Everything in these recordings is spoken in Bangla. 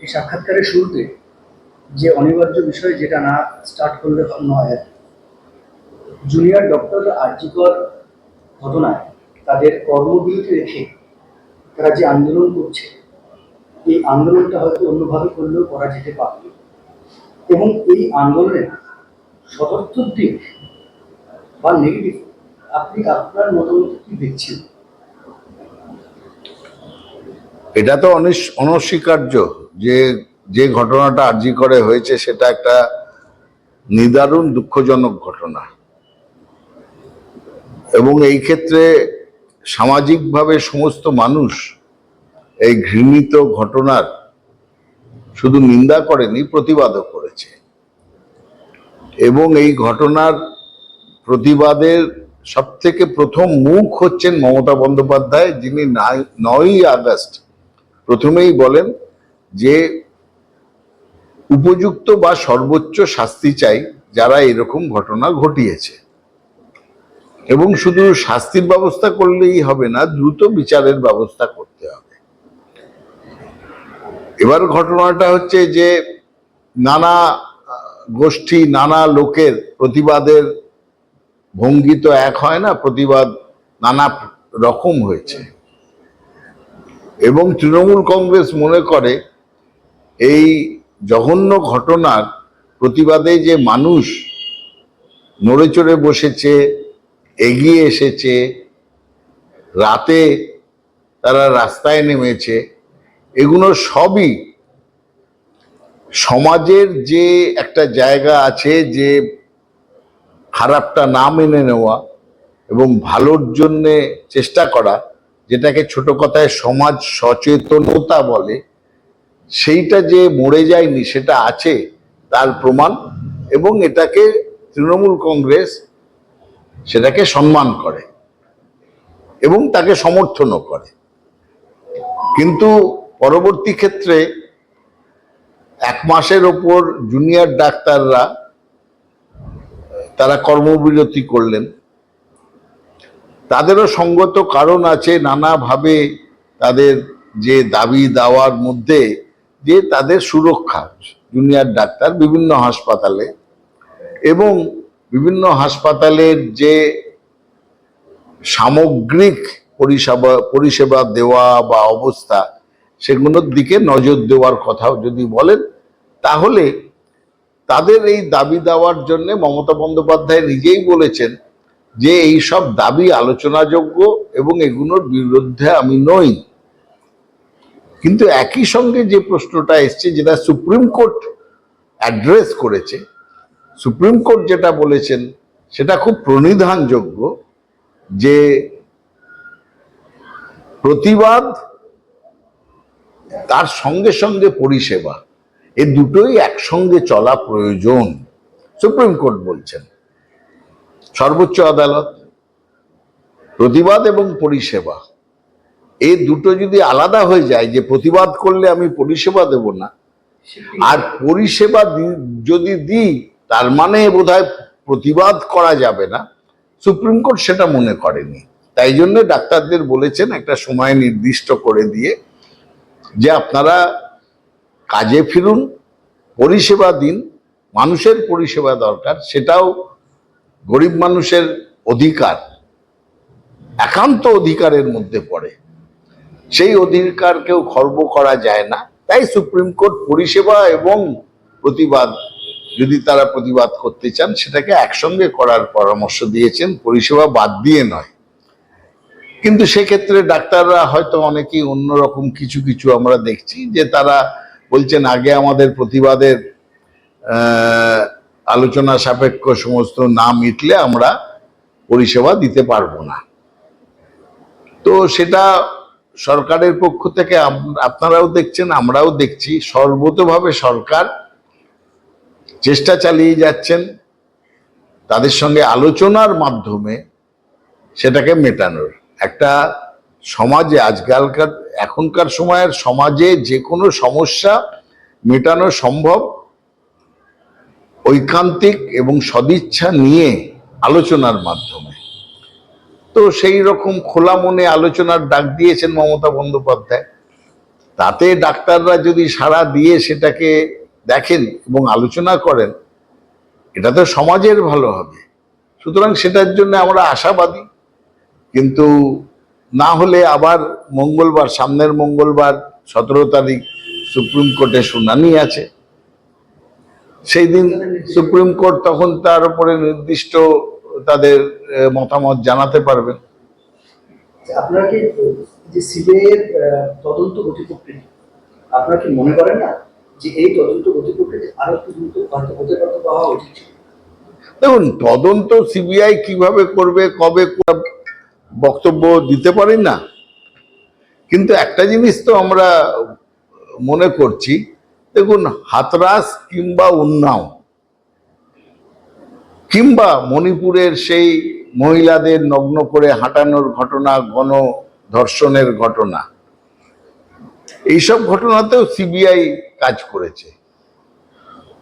এই সাক্ষাৎকারের শুরুতে যে অনিবার্য বিষয় যেটা না স্টার্ট করলে নয় জুনিয়র ডক্টর আর্জিকর ঘটনায় তাদের কর্মবিরতি রেখে তারা যে আন্দোলন করছে, এই আন্দোলনটা হয়তো অন্যভাবে করলেও করা যেতে পারত এবং এই আন্দোলনের সদর্থক দিক বা নেগেটিভ আপনি আপনার মতামত কি দেখছেন? এটা তো অনিস- অনস্বীকার্য। যে যে ঘটনাটা আর্জি করে হয়েছে সেটা একটা নিদারুণ দুঃখজনক ঘটনা। এবং এই ক্ষেত্রে সামাজিকভাবে সমস্ত মানুষ এই ঘৃণিত ঘটনার শুধু নিন্দা করেনি, প্রতিবাদও করেছে। এবং এই ঘটনার প্রতিবাদের সব থেকে প্রথম মুখ হচ্ছেন মমতা বন্দ্যোপাধ্যায়, যিনি নয়ই আগস্ট প্রথমেই বলেন যে উপযুক্ত বা সর্বোচ্চ শাস্তি চাই যারা এরকম ঘটনা ঘটিয়েছে। এবং শুধু শাস্তির ব্যবস্থা করলেই হবে না, দ্রুত বিচারের ব্যবস্থা করতে হবে। এবার ঘটনাটা হচ্ছে যে নানা গোষ্ঠী, নানা লোকের প্রতিবাদের ভঙ্গি তো এক হয় না, প্রতিবাদ নানা রকম হয়েছে। এবং তৃণমূল কংগ্রেস মনে করে এই জঘন্য ঘটনার প্রতিবাদে যে মানুষ নড়ে চড়ে বসেছে, এগিয়ে এসেছে, রাতে তারা রাস্তায় নেমেছে, এগুলো সবই সমাজের যে একটা জায়গা আছে যে খারাপটা না মেনে নেওয়া এবং ভালোর জন্যে চেষ্টা করা, যেটাকে ছোট কথায় সমাজ সচেতনতা বলে সেইটা যে মরে যায়নি, সেটা আছে, তার প্রমাণ, এবং এটাকে তৃণমূল কংগ্রেস সেটাকে সম্মান করে, এবং তাকে সমর্থনও করে। কিন্তু পরবর্তী ক্ষেত্রে এক মাসের ওপর জুনিয়র ডাক্তাররা তারা কর্মবিরতি করলেন। তাদেরও সঙ্গত কারণ আছে, নানাভাবে তাদের যে দাবি দাওয়ার মধ্যে যে তাদের সুরক্ষা, জুনিয়র ডাক্তার, বিভিন্ন হাসপাতালে এবং বিভিন্ন হাসপাতালের যে সামগ্রিক পরিষেবা পরিষেবা দেওয়া বা অবস্থা, সেগুলোর দিকে নজর দেওয়ার কথাও যদি বলেন, তাহলে তাদের এই দাবি দেওয়ার জন্য মমতা বন্দ্যোপাধ্যায় নিজেই বলেছেন যে এই সব দাবি আলোচনাযোগ্য এবং এগুলোর বিরুদ্ধে আমি নই। কিন্তু একই সঙ্গে যে প্রশ্নটা এসছে যেটা সুপ্রিম কোর্ট অ্যাড্রেস করেছে, সুপ্রিম কোর্ট যেটা বলেছেন, সেটা খুব প্রণিধানযোগ্য যে প্রতিবাদ তার সঙ্গে সঙ্গে পরিষেবা এই দুটোই একসঙ্গে চলা প্রয়োজন, সুপ্রিম কোর্ট বলছেন। সর্বোচ্চ আদালত, প্রতিবাদ এবং পরিষেবা। এই দুটো যদি আলাদা হয়ে যায়, যে প্রতিবাদ করলে আমি পরিষেবা দেব না, আর পরিষেবা যদি দিই, তার মানে বোধহয় প্রতিবাদ করা যাবে না। সুপ্রিম কোর্ট সেটা মনে করেনি। তাই জন্য ডাক্তারদের বলেছেন, একটা সময় নির্দিষ্ট করে দিয়ে যে আপনারা কাজে ফিরুন, পরিষেবা দিন, মানুষের পরিষেবা দরকার, সেটাও গরিব মানুষের অধিকার, একান্ত অধিকারের মধ্যে পড়ে। সেই অধিকারকেও খর্ব করা যায় না। তাই সুপ্রিম কোর্ট পরিষেবা এবং প্রতিবাদ, যদি তারা প্রতিবাদ করতে চান, সেটাকে একসঙ্গে করার পরামর্শ দিয়েছেন। পরিষেবা বাদ দিয়ে নয়। কিন্তু সেক্ষেত্রে ডাক্তাররা হয়তো অনেকেই অন্যরকম কিছু কিছু আমরা দেখছি যে তারা বলছেন, আগে আমাদের প্রতিবাদের আলোচনা সাপেক্ষ সমস্ত না মিটলে আমরা পরিষেবা দিতে পারব না। তো সেটা সরকারের পক্ষ থেকে আপনারাও দেখছেন, আমরাও দেখছি, সর্বতভাবে সরকার চেষ্টা চালিয়ে যাচ্ছেন তাদের সঙ্গে আলোচনার মাধ্যমে সেটাকে মেটানোর। একটা সমাজে আজকালকার, এখনকার সময়ের সমাজে যে কোনো সমস্যা মেটানো সম্ভব, ঐকান্তিক এবং সদিচ্ছা নিয়ে আলোচনার মাধ্যমে। তো সেই রকম খোলা মনে আলোচনার ডাক দিয়েছেন মমতা বন্দ্যোপাধ্যায়। তাতে ডাক্তাররা যদি সাড়া দিয়ে সেটাকে দেখেন এবং আলোচনা করেন, এটা তো সমাজের ভালো হবে। সুতরাং সেটার জন্য আমরা আশাবাদী। কিন্তু না হলে আবার মঙ্গলবার, সামনের মঙ্গলবার, সতেরো তারিখ সুপ্রিম কোর্টে শুনানি আছে। সেই দিন সুপ্রিম কোর্ট তখন তার উপরে নির্দিষ্ট তাদের মতামত জানাতে পারবেন। আপনারা কি যে সিবিআই এর আহ, তদন্ত গতি প্রকৃতি আপনারা কি মনে করেন না যে এই তদন্ত গতি আরও একটু দ্রুত হতে পারতো বা হওয়া উচিত দেখুন তদন্ত সিবিআই কীভাবে করবে কবে বক্তব্য দিতে পারি না। কিন্তু একটা জিনিস তো আমরা মনে করছি দেখুন হাতরাস কিংবা উন্নাও কিংবা মণিপুরের সেই মহিলাদের নগ্ন করে হাঁটানোর ঘটনা গণ ধর্ষণের ঘটনা, এইসব ঘটনাতেও সিবিআই কাজ করেছে।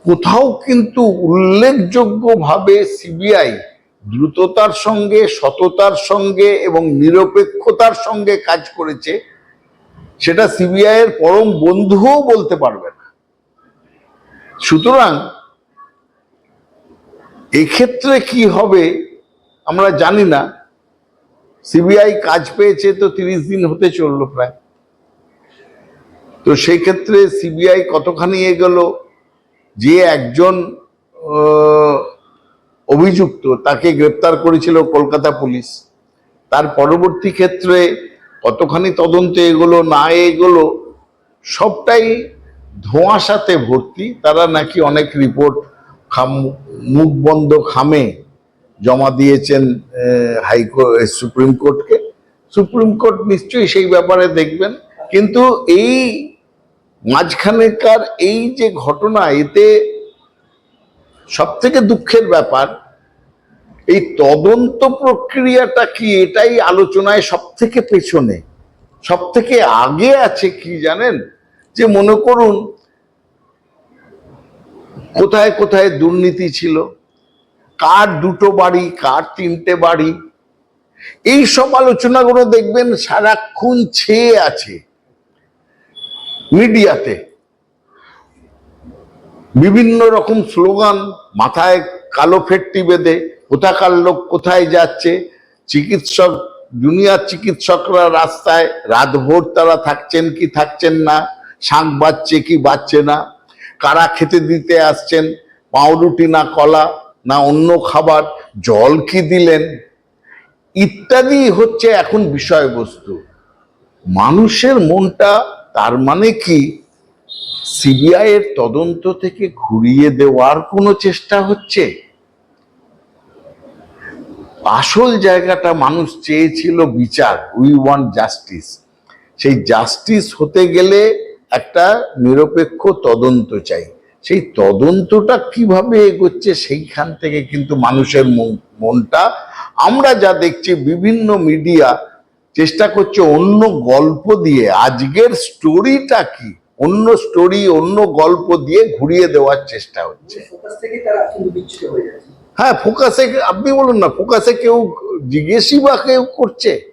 কোথাও কিন্তু উল্লেখযোগ্যভাবে সিবিআই দ্রুততার সঙ্গে, সততার সঙ্গে এবং নিরপেক্ষতার সঙ্গে কাজ করেছে, সেটা সিবিআই এর পরম বন্ধুও বলতে পারবে না। সুতরাং এক্ষেত্রে কি হবে আমরা জানি না। সিবিআই কাজ পেয়েছে তো তিরিশ দিন হতে চলল প্রায়। তো সেই ক্ষেত্রে সিবিআই কতখানি এগোলো, যে একজন অভিযুক্ত তাকে গ্রেপ্তার করেছিল কলকাতা পুলিশ, তার পরবর্তী ক্ষেত্রে কতখানি তদন্তে এগোলো, না এগোলো, সবটাই ধোঁয়াশাতে ভর্তি। তারা নাকি অনেক রিপোর্ট খাম, মুখ বন্ধ খামে জমা দিয়েছেন হাইকোর্ট সুপ্রিম কোর্টকে। সুপ্রিম কোর্ট নিশ্চয়ই সেই ব্যাপারে দেখবেন। কিন্তু এই মাঝখানেকার এই যে ঘটনা, এতে সব থেকে দুঃখের ব্যাপার, এই তদন্ত প্রক্রিয়াটা কি এটাই আলোচনায় সব থেকে পেছনে? সব থেকে আগে আছে কি জানেন? যে মনে করুন কোথায় কোথায় দুর্নীতি ছিল? কার দুটো বাড়ি, কার তিনটে বাড়ি? এই সব আলোচনাগুলো দেখবেন সারাক্ষণ ছেয়ে আছে মিডিয়াতে। বিভিন্ন রকম স্লোগান, মাথায় কালো ফেটটি বেঁধে কোথাকার লোক কোথায় যাচ্ছে? চিকিৎসক, জুনিয়র চিকিৎসকরা রাস্তায়, রাতভোর তারা থাকছেন কি থাকছেন না? শাঁখ বাজছে কি বাজছে না? কারা খেতে দিতে আসছেন? পাউরুটি না কলা না অন্য খাবার? জল কি দিলেন? ইত্যাদি হচ্ছে এখন বিষয়বস্তু। মানুষের মনটা তার মানে কি? সিবিআই এর তদন্ত থেকে ঘুরিয়ে দেওয়ার কোনো চেষ্টা হচ্ছে? আসল জায়গাটা মানুষ চেয়েছিল বিচার। We want justice. সেই জাস্টিস হতে গেলে একটা নিরপেক্ষ তদন্ত চাই। সেই তদন্তটা কীভাবে এগোচ্ছে সেইখান থেকে কিন্তু মানুষের মন- মনটা। আমরা যা দেখছি বিভিন্ন মিডিয়া চেষ্টা করছে অন্য গল্প দিয়ে, আজকের স্টোরিটা কি? অন্য স্টোরি অন্য গল্প দিয়ে ঘুরিয়ে দেওয়ার চেষ্টা হচ্ছে। হ্যাঁ ফোকাসে আপনি বলুন না ফোকাসে কেউ জিজ্ঞেসই বা কেউ করছে?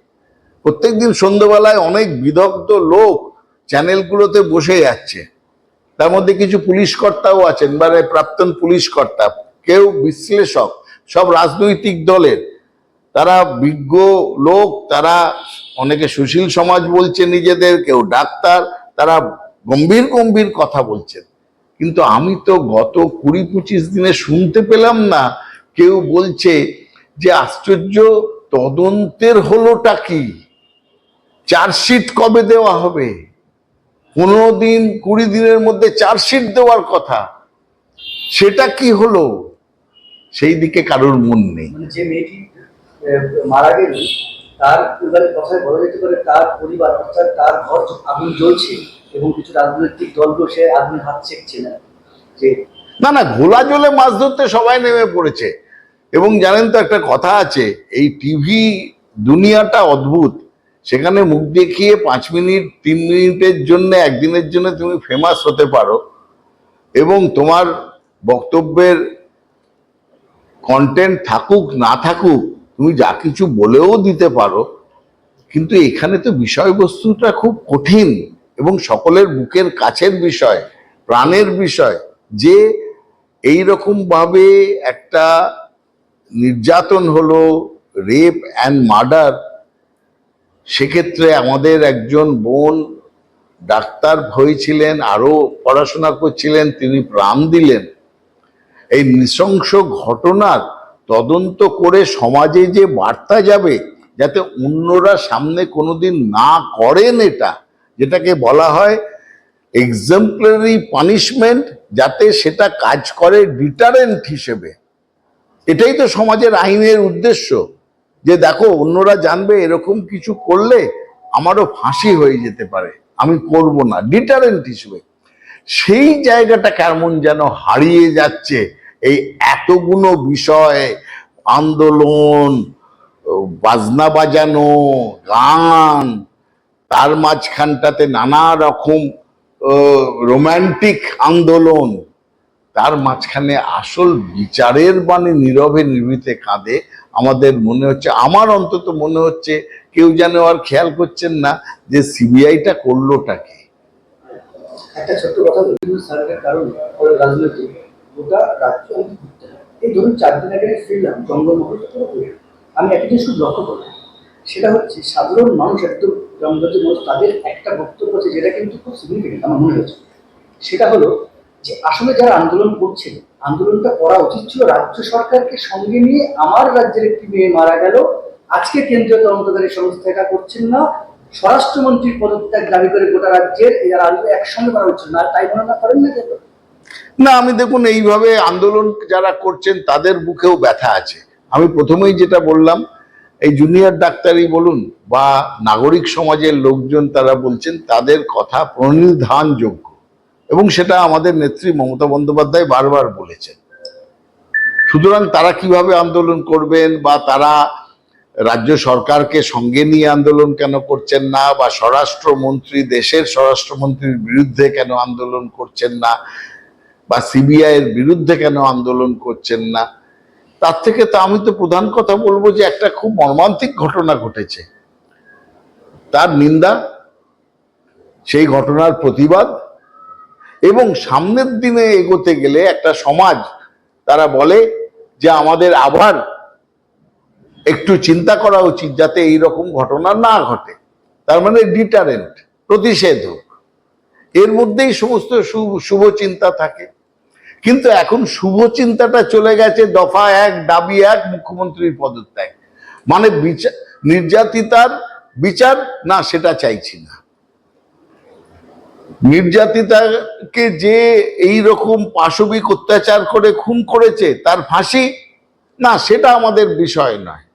প্রত্যেকদিন সন্ধ্যেবেলায় অনেক বিদগ্ধ লোক চ্যানেলগুলোতে বসে যাচ্ছে। তার মধ্যে কিছু পুলিশ কর্তাও আছেন মানে প্রাক্তন পুলিশ কর্তা, কেউ বিশ্লেষক, সব রাজনৈতিক দলের। তারা বিজ্ঞ লোক, তারা অনেকে সুশীল সমাজ বলছে নিজেদের, কেউ ডাক্তার, তারা গম্ভীর গম্ভীর কথা বলছেন। কিন্তু আমি তো গত কুড়ি পঁচিশ দিনে শুনতে পেলাম না, কেউ বলছে যে আশ্চর্য তদন্তের হলোটা কি? চার্জশিট কবে দেওয়া হবে? পনেরো দিন কুড়ি দিনের মধ্যে চার্জশিট দেওয়ার কথা। সেটা কি হলো? সেই দিকে কারোর মন নেই। মানে যে মেয়েটি মারা গেল তার পরিবারের কথায় বলা যেতে পারে তার পরিবার অর্থাৎ তার ঘর আগুন জ্বলছে এবং কিছু রাজনৈতিক দলগুলো সে আগুন হাত ছেকছে না। যে না না ঘোলা জলে মাছ ধরতে সবাই নেমে পড়েছে। এবং জানেন তো একটা কথা আছে এই টিভি দুনিয়াটা অদ্ভুত। সেখানে মুখ দেখিয়ে পাঁচ মিনিট, তিন মিনিটের জন্য, একদিনের জন্য তুমি ফেমাস হতে পারো এবং তোমার বক্তব্যের কন্টেন্ট থাকুক, না থাকুক, তুমি যা কিছু বলেও দিতে পারো। কিন্তু এখানে তো বিষয়বস্তুটা খুব কঠিন এবং সকলের বুকের কাছের বিষয়, প্রাণের বিষয়। যে এই ভাবে একটা নির্যাতন হলো রেপ অ্যান্ড মার্ডার সেক্ষেত্রে আমাদের একজন বোন ডাক্তার হয়েছিলেন আরও পড়াশোনা করছিলেন, তিনি প্রাণ দিলেন। এই নৃশংস ঘটনার তদন্ত করে সমাজে যে বার্তা যাবে, যাতে অন্যরা সামনে কোনোদিন না করেন এটা, যেটাকে বলা হয় এক্সাম্পলারি পানিশমেন্ট যাতে সেটা কাজ করে ডিটারেন্ট হিসেবে। এটাই তো সমাজের আইনের উদ্দেশ্য। যে দেখো, অন্যরা জানবে এরকম কিছু করলে আমারও ফাঁসি হয়ে যেতে পারে। আমি করব না ডিটারেন্ট হিসেবে। সেই জায়গাটা কেমন যেন হারিয়ে যাচ্ছে, এই এতগুলো বিষয়, আন্দোলন, বাজনা বাজানো, গান, তার মাঝখানটাতে নানা রকম রোমান্টিক আন্দোলন, তার মাঝখানে আসল বিচারের বাণী নীরবে নির্মিতে কাঁদে আমাদের মনে হচ্ছে, আমার অন্তত মনে হচ্ছে কেউ যেন আর খেয়াল করছেন না যে সিবিআইটা করলোটা কি। একটা ছোট্ট কথা বিভিন্ন সার্ভের আমি একটা জিনিস খুব লক্ষ্য করলাম, সেটা হচ্ছে সাধারণ মানুষ একদম তাদের একটা বক্তব্য আছে, যেটা কিন্তু খুব সিগনিফিকেন্ট আমার মনে হয়েছে সেটা হলো যে আসলে যারা আন্দোলন করছিল আন্দোলনটা করা উচিত ছিল রাজ্য সরকারকে সঙ্গে নিয়ে। আমার রাজ্যের একটি মেয়ে মারা গেল। আজকে কেন্দ্রীয় তদন্তকারী সংস্থা এটা করছেন না। স্বরাষ্ট্রমন্ত্রীর পদত্যাগ দাবি করে গোটা রাজ্যের এরা আন্দোলন একসঙ্গে করা হচ্ছে না। তাই মনে না করেন না কেন? না, আমি দেখুন, এইভাবে আন্দোলন যারা করছেন, তাদের বুকেও ব্যথা আছে। আমি প্রথমেই যেটা বললাম, এই জুনিয়র ডাক্তারই বলুন বা নাগরিক সমাজের লোকজন তারা বলছেন, তাদের কথা প্রণিধানযোগ্য। এবং সেটা আমাদের নেত্রী মমতা বন্দ্যোপাধ্যায় বারবার বলেছেন। সুতরাং তারা কীভাবে আন্দোলন করবেন বা তারা রাজ্য সরকারকে সঙ্গে নিয়ে আন্দোলন কেন করছেন না বা স্বরাষ্ট্রমন্ত্রী, দেশের স্বরাষ্ট্রমন্ত্রীর বিরুদ্ধে কেন আন্দোলন করছেন না বা সিবিআই এর বিরুদ্ধে কেন আন্দোলন করছেন না? তার থেকে তো আমি তো প্রধান কথা বলব যে একটা খুব মর্মান্তিক ঘটনা ঘটেছে। তার নিন্দা, সেই ঘটনার প্রতিবাদ এবং সামনের দিনে এগোতে গেলে একটা সমাজ, তারা বলে যে আমাদের আবার একটু চিন্তা করা উচিত যাতে এই রকম ঘটনা না ঘটে। তার মানে ডিটারেন্ট প্রতিষেধক। এর মধ্যেই সমস্ত শুভ চিন্তা থাকে। কিন্তু এখন শুভ চিন্তাটা চলে গেছে দফা এক, দাবি এক, মুখ্যমন্ত্রীর পদত্যাগ। মানে বিচার নির্যাতিতার বিচার না, সেটা চাইছি না। নির্যাতিতাকে যে এই রকম পাশবিক অত্যাচার করে, খুন করেছে, তার ফাঁসি? না, সেটা আমাদের বিষয় নয়।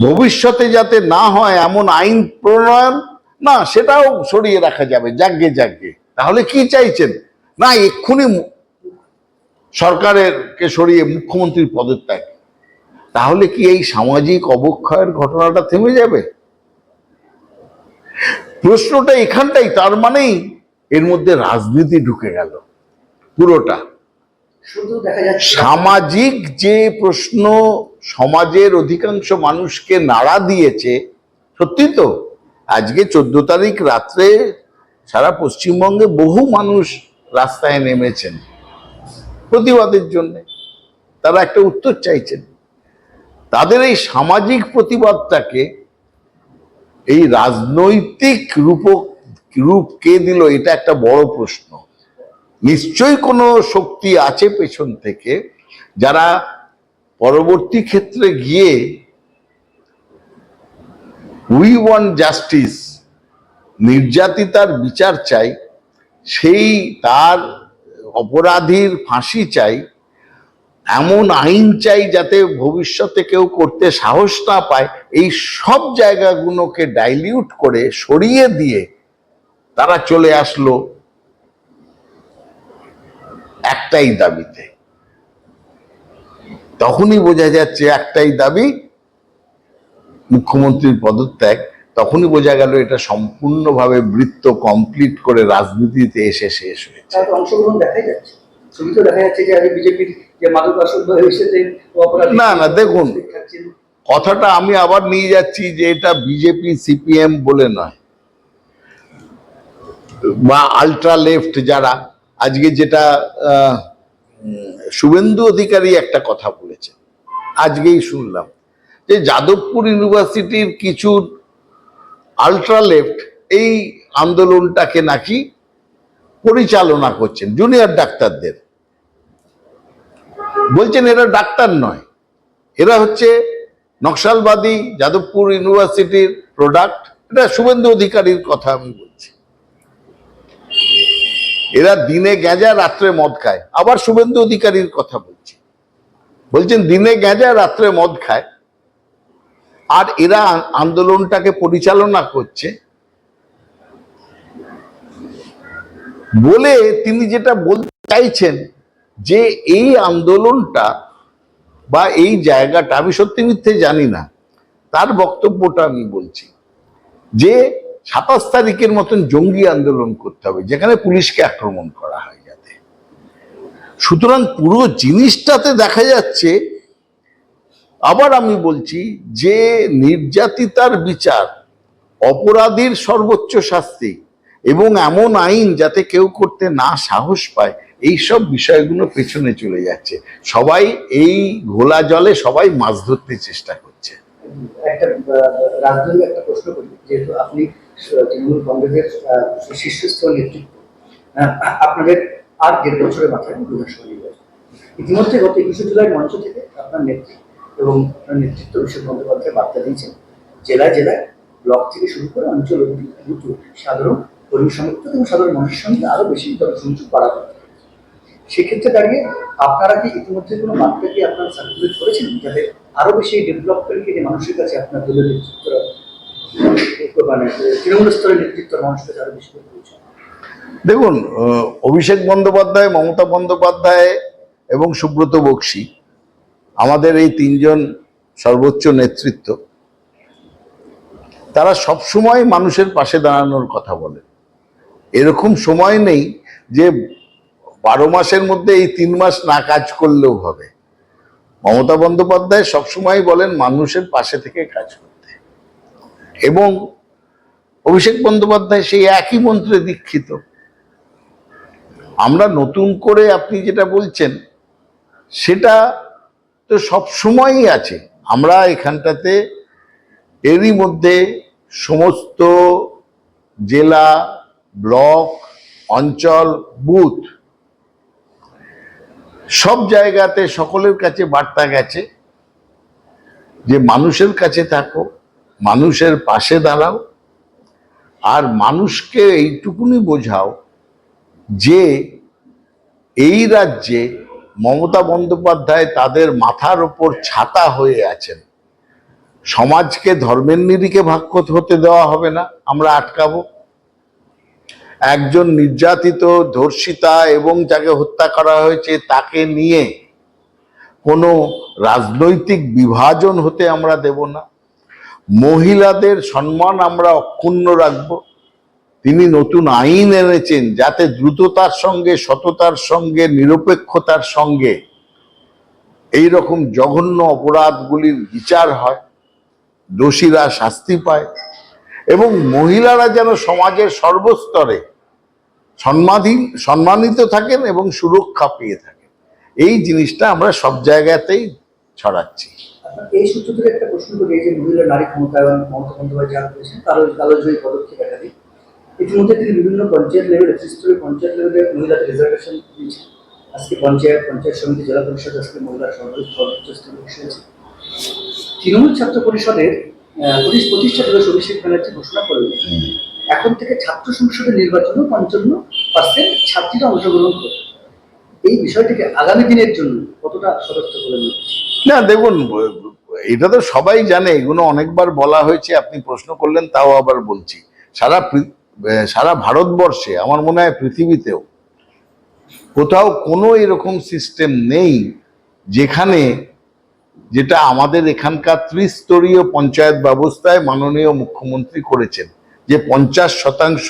ভবিষ্যতে যাতে না হয় এমন আইন প্রণয়ন, না, সেটাও সরিয়ে রাখা যাবে যাগ্গে যাগ্গে তাহলে কি চাইছেন? না, এক্ষুনি সরকারের কে সরিয়ে মুখ্যমন্ত্রীর পদত্যাগ। তাহলে কি এই সামাজিক অবক্ষয়ের ঘটনাটা থেমে যাবে? প্রশ্নটা এখানটাই তার মানেই এর মধ্যে রাজনীতি ঢুকে গেল পুরোটা। সামাজিক যে প্রশ্ন সমাজের অধিকাংশ মানুষকে নাড়া দিয়েছে সত্যি তো? আজকে চোদ্দ তারিখ রাত্রে সারা পশ্চিমবঙ্গে বহু মানুষ রাস্তায় নেমেছেন প্রতিবাদের জন্য। তারা একটা উত্তর চাইছেন। তাদের এই সামাজিক প্রতিবাদটাকে এই রাজনৈতিক রূপ রূপ কে দিল এটা একটা বড় প্রশ্ন। নিশ্চয়ই কোনো শক্তি আছে পেছন থেকে যারা পরবর্তী ক্ষেত্রে গিয়ে উই ওয়ান জাস্টিস নির্যাতিতার বিচার চাই, সেই তার অপরাধীর ফাঁসি চাই এমন আইন চাই যাতে ভবিষ্যতে কেউ করতে সাহস না পায়, এই সব জায়গাগুলোকে ডাইলিউট করে, সরিয়ে দিয়ে তারা চলে আসলো একটাই দাবিতে। তখনই বোঝা যাচ্ছে একটাই দাবি, মুখ্যমন্ত্রীর পদত্যাগ। তখনই বোঝা গেল এটা সম্পূর্ণভাবে বৃত্ত কমপ্লিট করে রাজনীতিতে এসে শেষ হয়েছে। তার তো অংশগ্রহণ দেখাই যাচ্ছে ছবি তো দেখা যাচ্ছে যে আগে বিজেপির যে মাদক আসক্ত এসেছেন না, না, দেখুন। কথাটা আমি আবার নিয়ে যাচ্ছি যে এটা বিজেপি সিপিএম বলে নয় বা আলট্রা লেফট যারা আজকে যেটা শুভেন্দু অধিকারী একটা কথা বলেছে আজকেই শুনলাম যে যাদবপুর ইউনিভার্সিটির কিছু আলট্রা লেফট এই আন্দোলনটাকে নাকি পরিচালনা করছেন জুনিয়র ডাক্তারদের। বলছেন এরা ডাক্তার নয়, এরা হচ্ছে নকশালবাদী, যাদবপুর ইউনিভার্সিটির প্রোডাক্ট এটা শুভেন্দু অধিকারীর কথা আমি বলছি। এরা দিনে গেঁজা রাত্রে মদ খায়, আবার শুভেন্দু অধিকারীর কথা বলছি। বলছেন দিনে গেঁজা রাত্রে মদ খায়, আর এরা আন্দোলনটাকে পরিচালনা করছে বলে তিনি যেটা বলতে চাইছেন যে এই আন্দোলনটা বা এই জায়গাটা, আমি সত্যি মিথ্যে জানি না, তার বক্তব্যটা আমি বলছি যে সাতাশ তারিখের মতন জঙ্গি আন্দোলন করতে হবে, যেখানে পুলিশকে আক্রমণ করা হয় যাতে। সুতরাং পুরো জিনিসটাতে দেখা যাচ্ছে, আবার আমি বলছি যে নির্যাতিতার বিচার, অপরাধীর সর্বোচ্চ শাস্তি এবং এমন আইন যাতে কেউ করতে না সাহস পায় এই সব বিষয়গুলো পেছনে চলে যাচ্ছে। সবাই এই ঘোলা জলে সবাই মাছ ধরতে চেষ্টা করছে। একটা রাজনৈতিক নেতৃত্ব আপনাদের আর দেড় বছরের মাথায় ইতিমধ্যে গত একুশে জুলাই মঞ্চ থেকে আপনার নেতৃত্ব এবং আপনার নেতৃত্ব অভিষেক বন্দ্যোপাধ্যায় বার্তা দিয়েছেন, জেলায় জেলায় ব্লক থেকে শুরু করে অঞ্চল সাধারণ কর্মী সমর্থক এবং সাধারণ মানুষের সঙ্গে আরও বেশি জনসংযোগ বাড়া করতে হবে। সেক্ষেত্রে দাঁড়িয়ে আপনারা কি ইতিমধ্যে কোনো বার্তা কি আপনারা সার্কুলেট করেছেন যাতে আরও বেশি ডেভেলপমেন্টকে যে মানুষের কাছে আপনার দলের নেতৃত্ব মানে তৃণমূল স্তরের নেতৃত্ব মানুষের কাছে আরও বেশি দেখুন অভিষেক বন্দ্যোপাধ্যায়, মমতা বন্দ্যোপাধ্যায় এবং সুব্রত বক্সী, আমাদের এই তিনজন সর্বোচ্চ নেতৃত্ব, তারা সবসময় মানুষের পাশে দাঁড়ানোর কথা বলে এরকম সময় নেই যে বারো মাসের মধ্যে এই তিন মাস না কাজ করলেও হবে। মমতা বন্দ্যোপাধ্যায় সবসময় বলেন, মানুষের পাশে থেকে কাজ করতে। এবং অভিষেক বন্দ্যোপাধ্যায় সেই একই মন্ত্রে দীক্ষিত। আমরা নতুন করে আপনি যেটা বলছেন, সেটা তো সব সময়ই আছে। আমরা এখানটাতে এরই মধ্যে সমস্ত জেলা ব্লক, অঞ্চল, বুথ। সব জায়গাতে সকলের কাছে বার্তা গেছে যে মানুষের কাছে থাকো, মানুষের পাশে দাঁড়াও, আর মানুষকে এইটুকুনি বোঝাও যে এই রাজ্যে মমতা বন্দ্যোপাধ্যায় তাদের মাথার ওপর ছাতা হয়ে আছেন। সমাজকে ধর্মের নিরিখে ভাগ হতে দেওয়া হবে না, আমরা আটকাবো। একজন নির্যাতিত, ধর্ষিতা এবং যাকে হত্যা করা হয়েছে তাকে নিয়ে কোনো রাজনৈতিক বিভাজন হতে আমরা দেব না। মহিলাদের সম্মান আমরা অক্ষুণ্ণ রাখব। তিনি নতুন আইন এনেছেন যাতে দ্রুততার সঙ্গে, সততার সঙ্গে, নিরপেক্ষতার সঙ্গে এই রকম জঘন্য অপরাধগুলির বিচার হয়, দোষীরা শাস্তি পায় এবং মহিলারা যেন সমাজের সর্বস্তরে সম্মাধীন সম্মানিত থাকেন এবং সুরক্ষা পেয়ে থাকেন। এই জিনিসটা আমরা সব জায়গাতেই ছড়াচ্ছি। এই সূত্র থেকে একটা প্রশ্ন করি এই যে মহিলা নারী ক্ষমতায়ন মমতা বন্দ্যোপাধ্যায় যা করেছেন কালো কালোজয়ী পদক্ষেপ একাধিক ইতিমধ্যে তিনি বিভিন্ন পঞ্চায়েত লেভেলে পঞ্চায়েত লেভেলে মহিলাদের রিজার্ভেশন দিয়েছেন। আজকে পঞ্চায়েত পঞ্চায়েত সমিতি জেলা পরিষদ আজকে মহিলা সর্বোচ্চ সর্বোচ্চ স্তরে বসে আছে তৃণমূল ছাত্র পরিষদের প্রতিষ্ঠা দিবস অভিষেক ব্যানার্জি ঘোষণা করলেন। এখন থেকে ছাত্র সংসদের নির্বাচনে পঞ্চান্ন পার্সেন্ট ছাত্রীরা অংশগ্রহণ করবে। এই বিষয়টিকে আগামী দিনের জন্য কতটা সদস্য হচ্ছে? না, দেখুন, এটা তো সবাই জানে, এগুলো অনেকবার বলা হয়েছে, আপনি প্রশ্ন করলেন, তাও আবার বলছি। সারা সারা ভারতবর্ষে, আমার মনে হয় পৃথিবীতেও কোথাও কোনো এরকম সিস্টেম নেই যেখানে যেটা আমাদের এখানকার ত্রিস্তরীয় পঞ্চায়েত ব্যবস্থায় মাননীয় মুখ্যমন্ত্রী করেছেন। যে পঞ্চাশ শতাংশ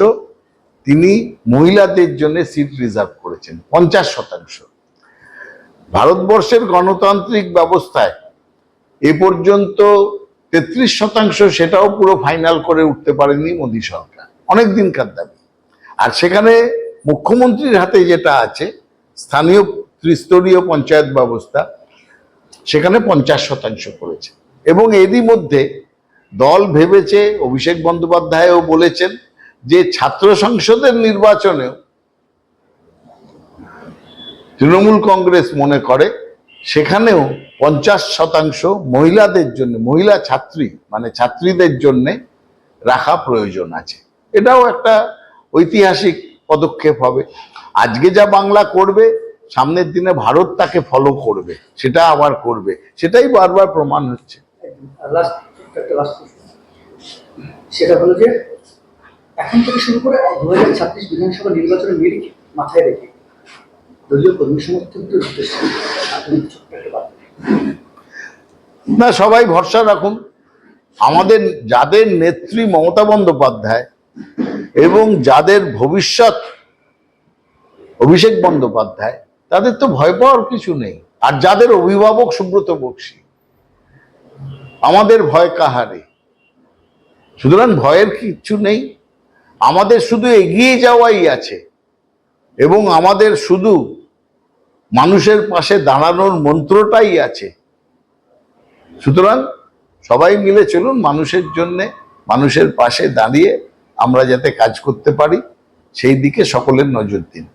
তিনি মহিলাদের জন্য সিট রিজার্ভ করেছেন, পঞ্চাশ শতাংশ। ভারতবর্ষের গণতান্ত্রিক ব্যবস্থায় এ পর্যন্ত তেত্রিশ শতাংশ সেটাও পুরো ফাইনাল করে উঠতে পারেনি মোদী সরকার অনেক দিনকার দাবি। আর সেখানে মুখ্যমন্ত্রীর হাতে যেটা আছে, স্থানীয় ত্রিস্তরীয় পঞ্চায়েত ব্যবস্থা, সেখানে পঞ্চাশ শতাংশ করেছে। এবং এরই মধ্যে দল ভেবেছে, অভিষেক বন্দ্যোপাধ্যায়ও বলেছেন যে ছাত্র সংসদের নির্বাচনেও তৃণমূল কংগ্রেস মনে করে, সেখানেও পঞ্চাশ শতাংশ মহিলাদের জন্য, মহিলা ছাত্রী মানে ছাত্রীদের জন্য রাখা প্রয়োজন আছে। এটাও একটা ঐতিহাসিক পদক্ষেপ হবে। আজকে যা বাংলা করবে, সামনের দিনে ভারত তাকে ফলো করবে, সেটা আবার করবে, সেটাই বারবার প্রমাণ হচ্ছে। একটা সেটা হলো যে, এখন থেকে শুরু করে দু হাজার ছাব্বিশ বিধানসভা নির্বাচনের মাথায় রেখে দলীয় কর্মী সমর্থকদের উদ্দেশ্যে না, সবাই ভরসা রাখুন। আমাদের যাদের নেত্রী মমতা বন্দ্যোপাধ্যায় এবং যাদের ভবিষ্যৎ অভিষেক বন্দ্যোপাধ্যায়, তাদের তো ভয় পাওয়ার কিছু নেই। আর যাদের অভিভাবক সুব্রত বক্সী আমাদের ভয় কাহারে? সুতরাং ভয়ের কিচ্ছু নেই। আমাদের শুধু এগিয়ে যাওয়াই আছে। এবং আমাদের শুধু মানুষের পাশে দাঁড়ানোর মন্ত্রটাই আছে। সুতরাং সবাই মিলে চলুন মানুষের জন্যে, মানুষের পাশে দাঁড়িয়ে আমরা যাতে কাজ করতে পারি, সেই দিকে সকলের নজর দিন।